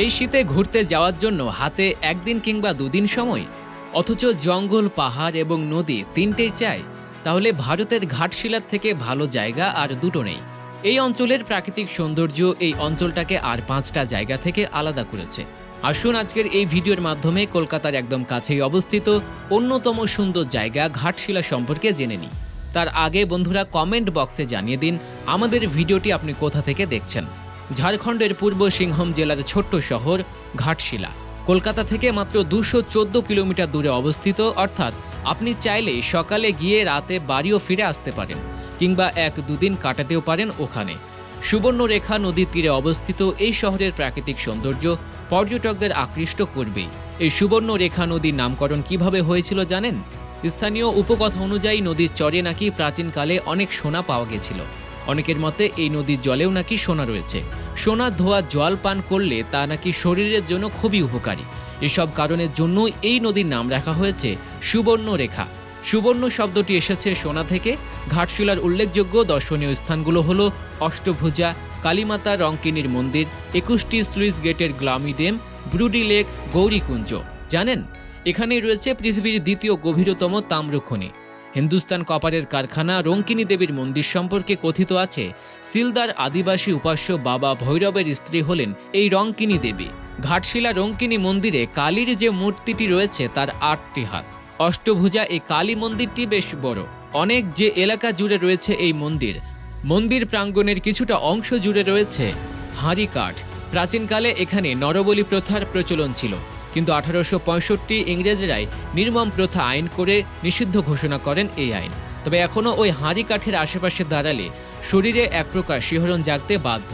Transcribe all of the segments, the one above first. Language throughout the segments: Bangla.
এই শীতে ঘুরতে যাওয়ার জন্য হাতে একদিন কিংবা দুদিন সময়, অথচ জঙ্গল, পাহাড় এবং নদী তিনটেই চাই, তাহলে ভারতের ঘাটশিলার থেকে ভালো জায়গা আর দুটো নেই। এই অঞ্চলের প্রাকৃতিক সৌন্দর্য এই অঞ্চলটাকে আর পাঁচটা জায়গা থেকে আলাদা করেছে। আসুন আজকের এই ভিডিওর মাধ্যমে কলকাতার একদম কাছেই অবস্থিত অন্যতম সুন্দর জায়গা ঘাটশিলা সম্পর্কে জেনে নিই। তার আগে বন্ধুরা কমেন্ট বক্সে জানিয়ে দিন, আমাদের ভিডিওটি আপনি কোথা থেকে দেখছেন? ঝাড়খণ্ডের পূর্ব সিংহম জেলার ছোট্ট শহর ঘাটশিলা। কলকাতা থেকে মাত্র দুশো কিলোমিটার দূরে অবস্থিত, অর্থাৎ আপনি চাইলেই সকালে গিয়ে রাতে বাড়িও ফিরে আসতে পারেন, কিংবা এক দুদিন কাটাতেও পারেন ওখানে। সুবর্ণরেখা নদীর তীরে অবস্থিত এই শহরের প্রাকৃতিক সৌন্দর্য পর্যটকদের আকৃষ্ট করবেই। এই সুবর্ণরেখা নদীর নামকরণ কীভাবে হয়েছিল জানেন? স্থানীয় উপকথা অনুযায়ী নদীর চরে নাকি প্রাচীনকালে অনেক সোনা পাওয়া গেছিল। অনেকের মতে এই নদীর জলেও নাকি সোনা রয়েছে। সোনা ধোয়া জল পান করলে তা নাকি শরীরের জন্য খুবই উপকারী। এসব কারণের জন্য এই নদীর নাম রাখা হয়েছে সুবর্ণ রেখা। সুবর্ণ শব্দটি এসেছে সোনা থেকে। ঘাটশিলার উল্লেখযোগ্য দর্শনীয় স্থানগুলো হলো অষ্টভুজা, কালীমাতা রঙ্কিনীর মন্দির, একুশটি সুইস গেটের গ্লামি ডেম, ব্রুডি লেক, গৌরীকুঞ্জ। জানেন? এখানেই রয়েছে পৃথিবীর দ্বিতীয় গভীরতম তাম্রখনি। হিন্দুস্তান কপারের কারখানা রঙ্কিনী দেবীর মন্দির সম্পর্কে কথিত আছে। সিলদার আদিবাসী উপাস্য বাবা ভৈরবের স্ত্রী হলেন এই রঙ্কিনী দেবী। ঘাটশিলা রঙ্কিনী মন্দিরে কালীর যে মূর্তিটি রয়েছে তার আটটি হাত। অষ্টভুজা এই কালী মন্দিরটি বেশ বড়। অনেক যে এলাকা জুড়ে রয়েছে এই মন্দির মন্দির প্রাঙ্গণের কিছুটা অংশ জুড়ে রয়েছে হাঁড়ি কাঠ। প্রাচীনকালে এখানে নরবলি প্রথার প্রচলন ছিল। কিন্তু আঠারোশো পঁয়ষট্টি ইংরেজরাই নির্মম প্রথা আইন করে নিষিদ্ধ ঘোষণা করেন এই আইন। তবে এখনও ওই হাঁড়ি কাঠের আশেপাশে দাঁড়ালে শরীরে এক প্রকার শিহরণ জাগতে বাধ্য।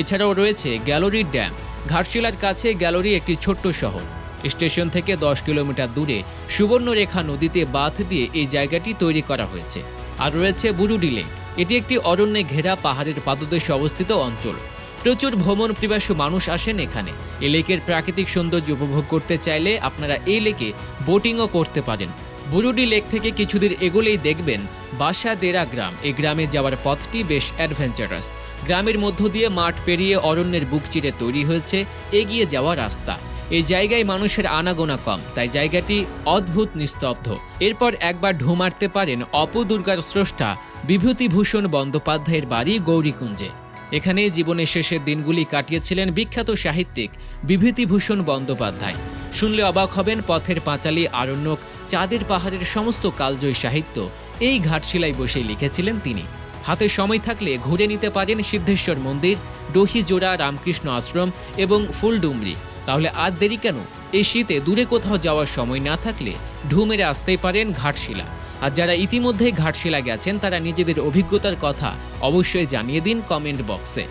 এছাড়াও রয়েছে গ্যালারি ড্যাম, ঘাটশিলার কাছে গ্যালারি একটি ছোট্ট শহর। স্টেশন থেকে দশ কিলোমিটার দূরে সুবর্ণরেখা নদীতে বাঁধ দিয়ে এই জায়গাটি তৈরি করা হয়েছে। আর রয়েছে বুরুডি লেক। এটি একটি অরণ্যে ঘেরা পাহাড়ের পাদদেশে অবস্থিত অঞ্চল। প্রচুর ভ্রমণ প্রিবাসী মানুষ আসেন এখানে। এই লেকের প্রাকৃতিক সৌন্দর্য উপভোগ করতে চাইলে আপনারা এই লেকে বোটিংও করতে পারেন। বুরুডি লেক থেকে কিছুদিন এগোলেই দেখবেন বাসা দেরা গ্রাম। এই গ্রামে যাওয়ার পথটি বেশ অ্যাডভেঞ্চারাস। গ্রামের মধ্য দিয়ে মাঠ পেরিয়ে অরণ্যের বুক চিরে তৈরি হয়েছে এগিয়ে যাওয়া রাস্তা। এই জায়গায় মানুষের আনাগোনা কম, তাই জায়গাটি অদ্ভুত নিস্তব্ধ। এরপর একবার ঢু মারতে পারেন অপদুর্গার স্রষ্টা বিভূতিভূষণ বন্দ্যোপাধ্যায়ের বাড়ি গৌরীকুঞ্জে। এখানে জীবনের শেষের দিনগুলি কাটিয়েছিলেন বিখ্যাত সাহিত্যিক বিভূতিভূষণ বন্দ্যোপাধ্যায়। শুনলে অবাক হবেন পথের পাঁচালী আরণ্যক, চাঁদের পাহাড়ের সমস্ত কালজয়ী সাহিত্য। এই ঘাটশিলায় বসেই লিখেছিলেন তিনি। হাতে সময় থাকলে ঘুরে নিতে পারেন সিদ্ধেশ্বর মন্দির, ডহিজোড়া রামকৃষ্ণ আশ্রম এবং ফুলডুমরি। তাহলে আর দেরি কেন? এই শীতে দূরে কোথাও যাওয়ার সময় না থাকলে ঢু মেরে আসতেই পারেন ঘাটশিলা। আর যারা ইতিমধ্যেই ঘাটশিলা গেছেন তারা নিজেদের অভিজ্ঞতার কথা অবশ্যই জানিয়ে দিন কমেন্ট বক্সে।